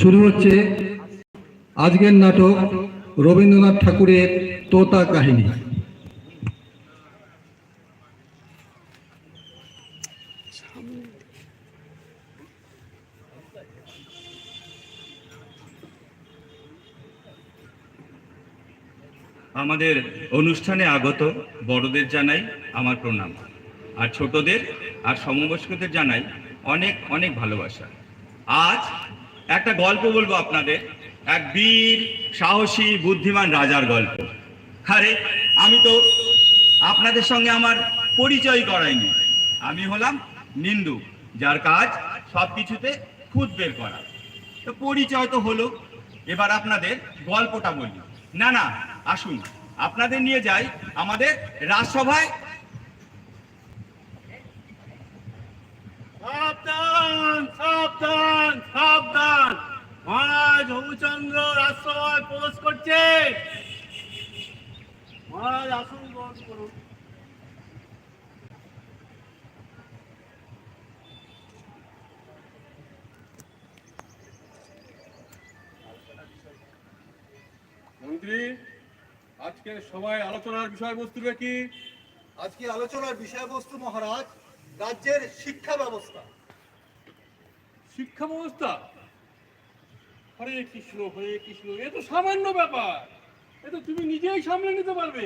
শুরু হচ্ছে আজকের নাটক রবীন্দ্রনাথ ঠাকুরের তোতা কাহিনী। আমাদের অনুষ্ঠানে আগত বড়দের জানাই আমার প্রণাম। আর ছোটদের আর সমবয়স্কদের জানাই অনেক অনেক ভালোবাসা। আজ একটা গল্প বলব আপনাদের। এক বীর, সাহসী, বুদ্ধিমান রাজার গল্প। আরে, আমি তো আপনাদের সঙ্গে আমার পরিচয় করাইনি। আমি হলাম নিন্দু, যার কাজ সব কিছুতে খুঁত বের করা। তো পরিচয় তো হলো। এবার আপনাদের গল্পটা বলি। না না, আসুন। আপনাদের নিয়ে যাই আমাদের রাজসভায় সাবধান সাবধান সাবধান। মহারাজ হবুচন্দ্র রাজসভায় প্রবেশ করছে। মহারাজ আসুন গ্রহণ করুন। মন্ত্রী আজকে সবাই আলোচনার বিষয়বস্তু কি? আজকে আলোচনার বিষয়বস্তু মহারাজ রাজ্যের শিক্ষা ব্যবস্থা। শিক্ষা ব্যবস্থা হরে কৃষ্ণ হরে কৃষ্ণ এ তো সামান্য ব্যাপার। এ তো তুমি নিজেই সামলে নিতে পারবে।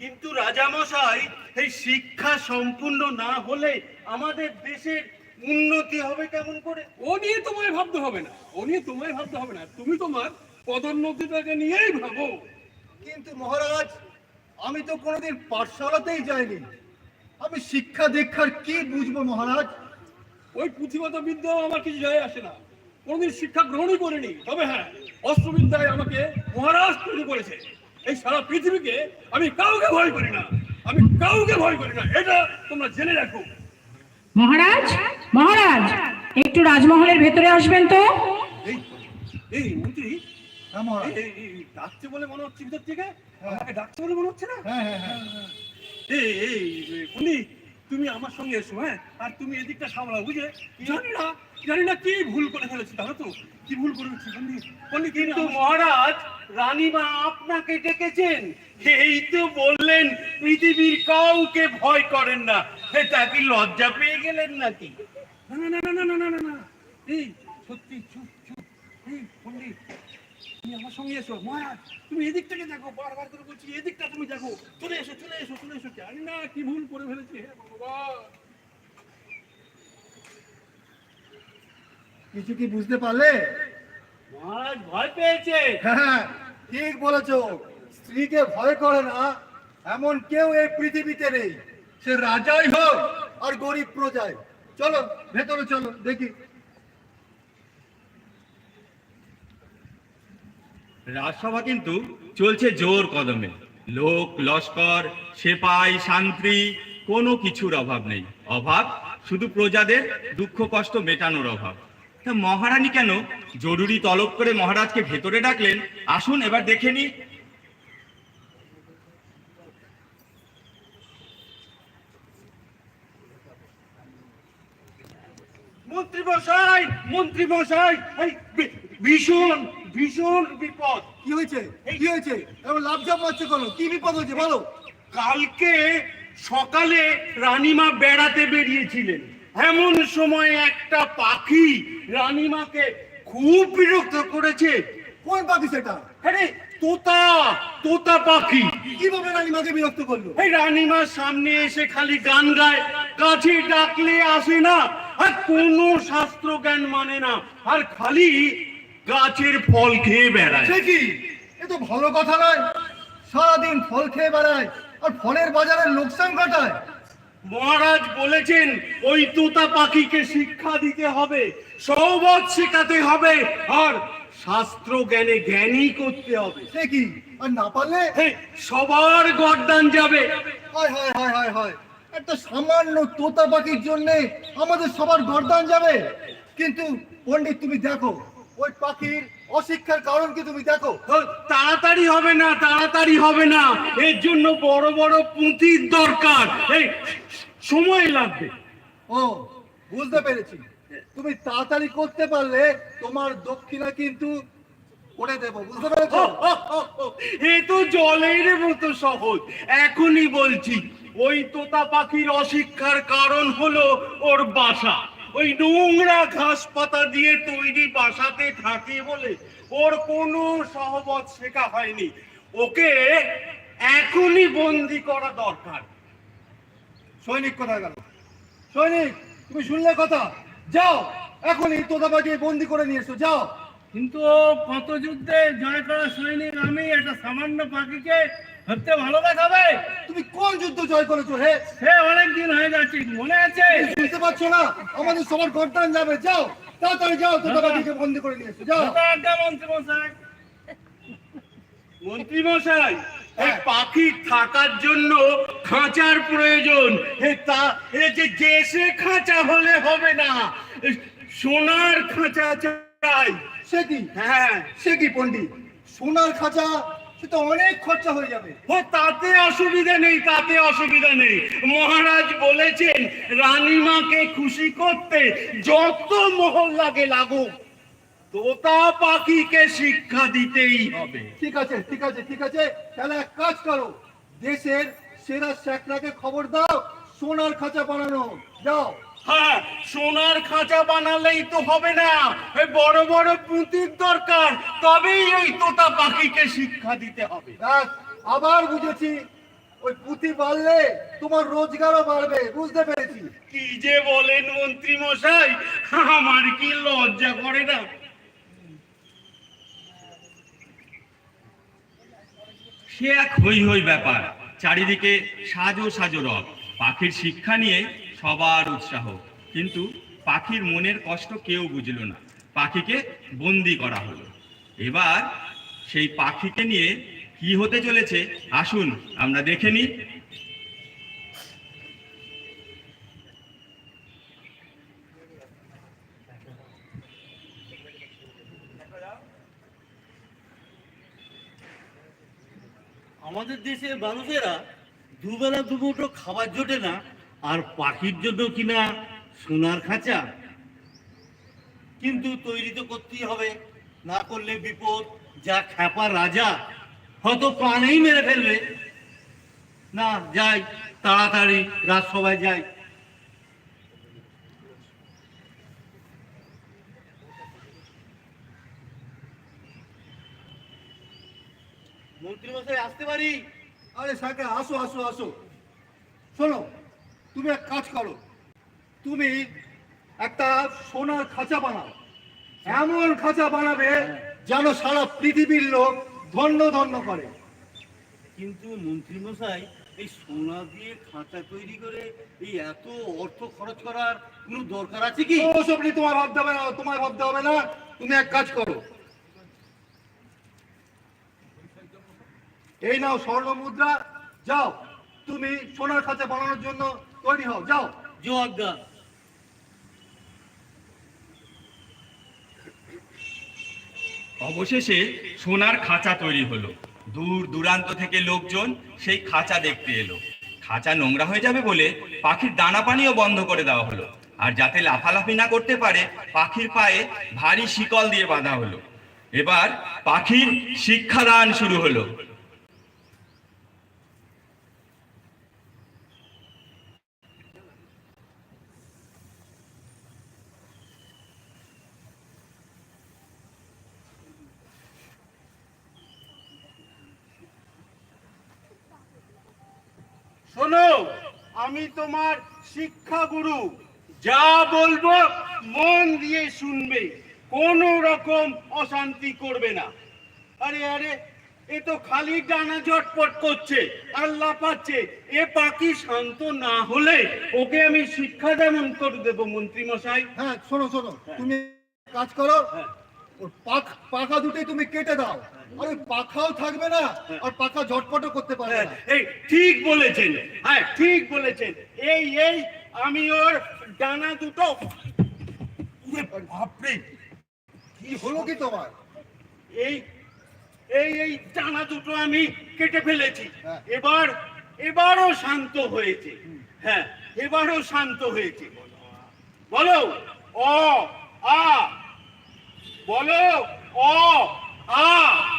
কিন্তু রাজামশাই এই শিক্ষা সম্পূর্ণ না হলে আমাদের দেশের উন্নতি হবে কেমন করে? ও নিয়ে তোমায় ভাবতে হবে না। ও নিয়ে তোমায় ভাবতে হবে না। তুমি তোমার পদোন্নতিটাকে নিয়েই ভাবো। কিন্তু মহারাজ আমি তো কোনোদিন পাঠশালাতেই যাইনি। আমি শিক্ষা দীক্ষার কি বুঝব মহারাজ? ওই পুঁথিগত বিদ্যাও আমার কিছু যায় আসে না। কোনোদিন শিক্ষা গ্রহণই করিনি। তবে হ্যাঁ অস্ত্রবিদ্যায় আমাকে মহারাজ তৈরি করেছে। এই সারা পৃথিবীকে আমি কাউকে ভয় করি না। আমি কাউকে ভয় করি না। এটা তোমরা জেনে রাখো। মহারাজ মহারাজ একটু রাজমহলের ভেতরে আসবেন তো? এই এই মন্ত্রী হ্যাঁ ডাকছে বলে মনে হচ্ছে ভিতর থেকে? আমাকে ডাকছে বলে মনে হচ্ছে না? হ্যাঁ হ্যাঁ হ্যাঁ। তুমি আমার সঙ্গে এসো হ্যাঁ? আর তুমি এদিকটা সামলাও বুঝলে? জানি না জানি না কি ভুল করে ফেলেছি তাহলে তো কি ভুল করেছি বন্ধু বন্ধু কিন্তু মহারাজ রানীমা আপনাকে ডেকেছেন। এই তো বললেন পৃথিবীর কাউকে ভয় করেন না। তা কি লজ্জা পেয়ে গেলেন নাকি? না না না না না না না। এই সত্যি চুপ চুপ। এই পণ্ডিত তুমি আমার সঙ্গে এসো। তুমি এদিক থেকে দেখো বারবার করে বলছি এদিকটা তুমি দেখো। চলে এসো চলে এসো চলে এসো। জানি না কি ভুল করে ফেলেছি। হে ভগবান! কিছু কি বুঝতে পারলে? মহারাজ ভয় পেয়েছে। হ্যাঁ ঠিক বলেছ। স্ত্রীকে ভয় করে না এমন কেউ এই পৃথিবীতে নেই। সে রাজাই হোক আর গরিব প্রজাই। চলো ভেতরে চলো দেখি। রাজসভা কিন্তু চলছে জোর কদমে। লোক, লস্কর, সেপাই শান্তি কোনো কিছুর অভাব নেই। অভাব শুধু প্রজাদের দুঃখ, কষ্ট মেটানোর অভাব। তা মহারানী কেন জরুরি তলব করে মহারাজকে ভেতরে ডাকলেন? আসুন, এবার দেখে নি। মন্ত্রী মশাই মন্ত্রী মশাই ভীষণ ভীষণ বিপদ। কি হয়েছে? কি হয়েছে? এমন লাভঝাপ মারছো কেন কি বিপদ হয়েছে বলো? কালকে সকালে রানীমা বেড়াতে বেরিয়েছিলেন। এমন সময় একটা পাখি রানীমাকে খুব বিরক্ত করেছে। কোন পাখি সেটা? আরে তোতা তোতা পাখি। কীভাবে রানীমাকে বিরক্ত করল? এই রানীমার সামনে এসে খালি গান গায়। কাছে ডাকলে আসে না আর কোনো শাস্ত্র জ্ঞান মানে না। আর খালি গাছের ফল খেয়ে বেড়ায়। সে কি? এ তো ভালো কথা নয়। সারাদিন ফল খেয়ে বেড়ায় আর ফলের বাজারে লোকসান ঘটায়। মহারাজ বলেছেন ওই তোতা পাখিকে শিক্ষা দিতে হবে সৌবত শেখাতে হবে আর শাস্ত্র জ্ঞানে জ্ঞানী করতে হবে। সে কি? আর না পারলে? সবার গরদান যাবে। হয় হয় হয় হয় হয়। একটা সামান্য তোতা পাখির জন্য আমাদের সবার গরদান যাবে। কিন্তু পণ্ডিত তুমি দেখো ওই পাখির অশিক্ষার কারণ কি তুমি দেখো? তাড়াতাড়ি হবে না তাড়াতাড়ি হবে না। এর জন্য বড় বড় পুঁথির দরকার। এই সময় লাগবে। ও বুঝতে পেরেছি। তুমি তাড়াতাড়ি করতে পারলে তোমার দক্ষিণা কিন্তু করে দেবো বুঝতে পেরেছ? এ তো জলের মতো সহজ। এখনই বলছি ওই তোতা পাখির অশিক্ষার কারণ হলো ওর বাসা। ওই নোংরা ঘাস পাতা দিয়ে তৈরি বাসাতে থাকে বলে ওর কোনো সহবত শেখা হয়নি। ওকে এখনই বন্দি করা দরকার। সৈনিক কোথায় গেল? সৈনিক, তুমি শুনলে কথা? যাও, এখনই পাখি বন্দি করে নিয়ে এসো, যাও। কিন্তু কত যুদ্ধে জয় করা সৈনিক? আমি একটা সামান্য পাখিকে ভালো দেখাবে তুমি কোন যুদ্ধ জয় করেছ হে? সে অনেক দিন হয়ে যাচ্ছে মনে আছে? বুঝতে পারছ না? আমাদের সবার গর্দান যাবে যাও। তাড়াতাড়ি যাও পাখিকে বন্দি করে নিয়ে এসো যাও। মন্ত্রী মশাই মন্ত্রী মশাই এই পাখি থাকার জন্য খাঁচার প্রয়োজন। তা এ যে দেশে খাঁচা হলে হবে না। সোনার খাঁচা চাই। সে কি? হ্যাঁ। সে কি পণ্ডিত? সোনার খাঁচা তো অনেক খরচা হয়ে যাবে। ও তাতে অসুবিধা নেই তাতে অসুবিধা নেই। মহারাজ বলেছেন রানীমাকে খুশি করতে যত মহল লাগে লাগুক তোতা পাখিকে শিক্ষা দিতেই হবে। ঠিক আছে ঠিক আছে ঠিক আছে। তাহলে এক কাজ করো দেশের সেরা শেখরাকে খবর দাও সোনার খাঁচা বানানো। যাও। হ্যাঁ সোনার খাঁচা বানালেই তো হবে না। ওই বড় বড় পুঁতির দরকার তবেই ওই তোতা পাখিকে শিক্ষা দিতে হবে। আবার বুঝেছি। ওই পুঁতি বাড়লে তোমার রোজগারও বাড়বে বুঝতে পেরেছি। কি যে বলেন মন্ত্রী মশাই আমার কি লজ্জা করে না? সে এক হই হই ব্যাপার চারিদিকে সাজো সাজো রব পাখির শিক্ষা নিয়ে সবার উৎসাহ। কিন্তু পাখির মনের কষ্ট কেউ বুঝলো না। পাখিকে বন্দি করা হলো। এবার সেই পাখিকে নিয়ে কি হতে চলেছে, আসুন আমরা দেখে নিই। আমাদের দেশের মানুষেরা দুবেলা দুমুঠো খাবার জোটে না আর পাখির জন্য কিনা সোনার খাঁচা? কিন্তু তৈরি তো করতেই হবে। না করলে বিপদ, যা খ্যাপা রাজা হয়তো প্রাণেই মেরে ফেলবে। না, যাই, তাড়াতাড়ি রাজসভায় যাই। মন্ত্রী মশাই আসতে পারি? আরে সাকা, আসো আসো আসো। শোনো তুমি এক কাজ করো। তুমি একটা সোনার খাঁচা বানাও। এমন খাঁচা বানাবে যেন সারা পৃথিবীর লোক ধন্য ধন্য করে। কিন্তু মন্ত্রী মশাই এই সোনা দিয়ে খাঁচা তৈরি করে এই এত অর্থ খরচ করার কোনো দরকার আছে কি? ওসব নিয়ে তোমার ভাবতে হবে না তোমার ভাবতে হবে না। তুমি এক কাজ করো। এই নাও স্বর্ণ মুদ্রা। যাও তুমি সোনার খাঁচা বানানোর জন্য তৈরি হও যাও জোয়াজ্ঞা অবশেষে সোনার খাঁচা তৈরি হলো। দূর দূরান্ত থেকে লোকজন সেই খাঁচা দেখতে এলো। খাঁচা নোংরা হয়ে যাবে বলে পাখির দানা পানিও বন্ধ করে দেওয়া হলো। আর যাতে লাফালাফি না করতে পারে পাখির পায়ে ভারী শিকল দিয়ে বাঁধা হলো। এবার পাখির শিক্ষাদান শুরু হলো। শোনো আমি তোমার শিক্ষা গুরু যা বলব মন দিয়ে শুনবে কোন রকম অশান্তি করবে না। আরে আরে এ তো খালি ডানা ঝটপট করছে আল্লাহ পাচ্ছে। এ পাখি শান্ত না হলে ওকে আমি শিক্ষা যেমন করে দেবো মন্ত্রী মশাই হ্যাঁ শোনো শোনো তুমি কাজ করো হ্যাঁ। ওর পাখ পাখা দুটোই তুমি কেটে দাও। আর ওই পাখাও থাকবে না আর পাখা ঝটপটও করতে পারবে না। এই ঠিক বলেছেন। হ্যাঁ ঠিক বলেছেন। এই এই আমি ওর ডানা দুটো বাপরে কি হলো কি তোমার? এই এই এই ডানা দুটো আমি কেটে ফেলেছি। হ্যাঁ। এবার এবারও শান্ত হয়েছে। হ্যাঁ এবারও শান্ত হয়েছে। বলো অ আ। বলো অ আ।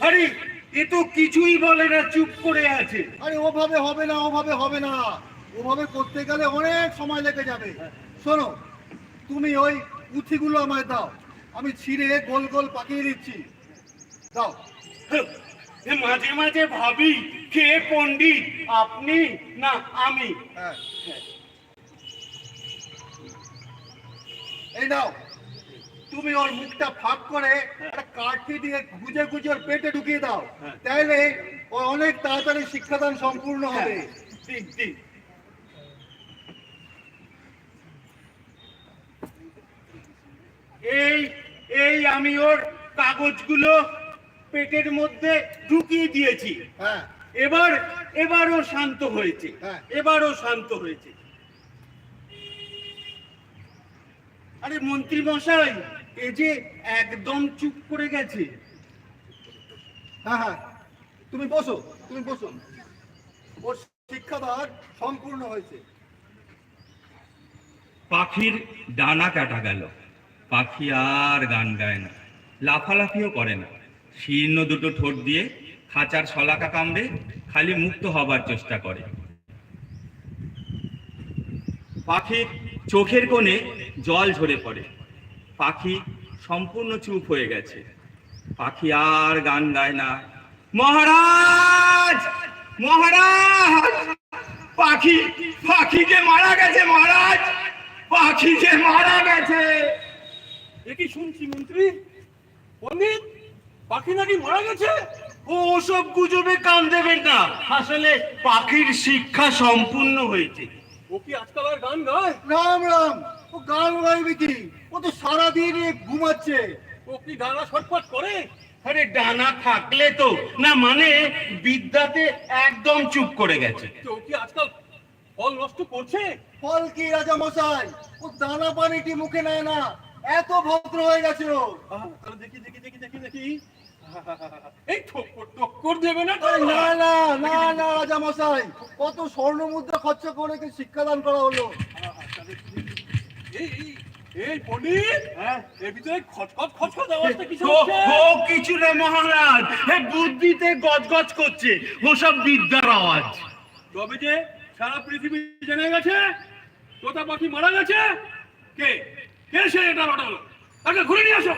আরে এ তো কিছুই বলে না চুপ করে আছে। আরে ওভাবে হবে না ওভাবে হবে না। ওভাবে করতে গেলে অনেক সময় লেগে যাবে। শোনো তুমি ওই পুঁথিগুলো আমায় দাও। আমি ছিঁড়ে গোল গোল পাকিয়ে দিচ্ছি। দাও। এ মাঝে মাঝে ভাবি কে পণ্ডিত আপনি না আমি? হ্যাঁ। এই নাও। তুমি ওর মুখটা ফাঁক করে একটা কাঠি দিয়ে গুজে গুজে ওর পেটে ঢুকিয়ে দাও। তাইলে ও অনেক তাড়াতাড়ি শিক্ষাদান সম্পূর্ণ হবে। ঠিক ঠিক এই এই আমি ওর কাগজগুলো পেটের মধ্যে ঢুকিয়ে দিয়েছি। হ্যাঁ। এবার এবারও শান্ত হয়েছে। হ্যাঁ। এবারও শান্ত হয়েছে। আরে মন্ত্রী মশাই এ যে একদম চুপ করে গেছে। হ্যাঁ হ্যাঁ। তুমি বসো তুমি বসো। ওর শিক্ষাদান সম্পূর্ণ হয়েছে। পাখির ডানা কাটা গেল। পাখি আর গান গায় না, লাফালাফিও করে না। শীর্ণ দুটো ঠোঁট দিয়ে খাঁচার শলাকা কামড়ে খালি মুক্ত হবার চেষ্টা করে। পাখির চোখের কোণে জল ঝরে পড়ে। পাখি সম্পূর্ণ চুপ হয়ে গেছে। পাখি আর গান গায় না। মহারাজ! মহারাজ! পাখি পাখি যে মারা গেছে মহারাজ! পাখি যে মারা গেছে! এ কি শুনছি মন্ত্রী? পণ্ডিত পাখি নাকি মারা গেছে? ও ওসব গুজবে কান দেবেন না। আসলে পাখির শিক্ষা সম্পূর্ণ হয়েছে। ও কি আজকাল আর গান গায়? রাম রাম। ও গান গাইবে কি? ও তো সারাদিন ঘুমাচ্ছে। ও কি ডানা ছটফট করে? আরে ডানা থাকলে তো না মানে বিদ্যাতে একদম চুপ করে গেছে। ও কি আজকাল ফল নষ্ট করছে? ফল কি রাজা মশাই? ও দানা পানিটি মুখে নেয় না? এত ভদ্র হয়ে গেছে ও। দেখি দেখি দেখি দেখি দেখি। এই ঠক্কর টক্কর দেবে না না না না না রাজা মশাই। কত স্বর্ণ মুদ্রা খরচা করে শিক্ষাদান করা হলো। এই পণ্ডিত হ্যাঁ। এর ভিতরে খচখচ খচখচ আওয়াজটা কিছু হচ্ছে ও কিছু না মহারাজ এ বুদ্ধিতে গজগজ করছে ওসব বিদ্যার আওয়াজ। তবে যে সারা পৃথিবী জেনে গেছে তোতা পাখি মারা গেছে কে? কে সে এটা তাকে ঘুরে নিয়ে আসো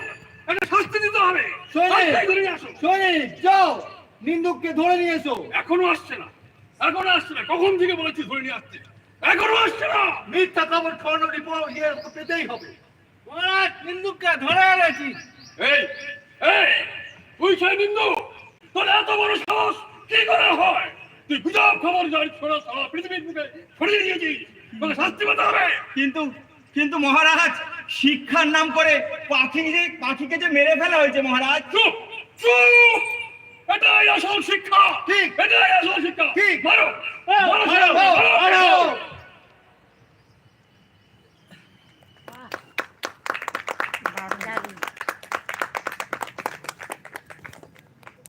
একটা শাস্তি দিতে হবে। ঘুরে নিয়ে আসো। যাও নিন্দুককে ধরে নিয়ে এসো। এখনও আসছে না। এখনও আসছে না কখন থেকে বলেছি ধরে নিয়ে আসছে? এখনও আসছে না। মিথ্যা খবর খাওয়ানোর রিপোর্ট ইয়ে পেতেই হবে। মহারাজ নিন্দুককে ধরে এনেছি। এই এই তুই সেই বিন্দু? তোর এত বড় সাহস কি করে হয়? তুই গুজব খবর জানি ছড়া সারা পৃথিবীর বুকে ছড়িয়ে দিয়েছিস। তোকে শাস্তি পেতে হবে। কিন্তু কিন্তু মহারাজ শিক্ষার নাম করে পাখি যে পাখিকে যে মেরে ফেলা হয়েছে মহারাজ। চুপ চুপ! এটাই আসল শিক্ষা ঠিক। এটাই আসল শিক্ষা ঠিক। মারো মারো মারো, মারো, মারো, মারো। মারো।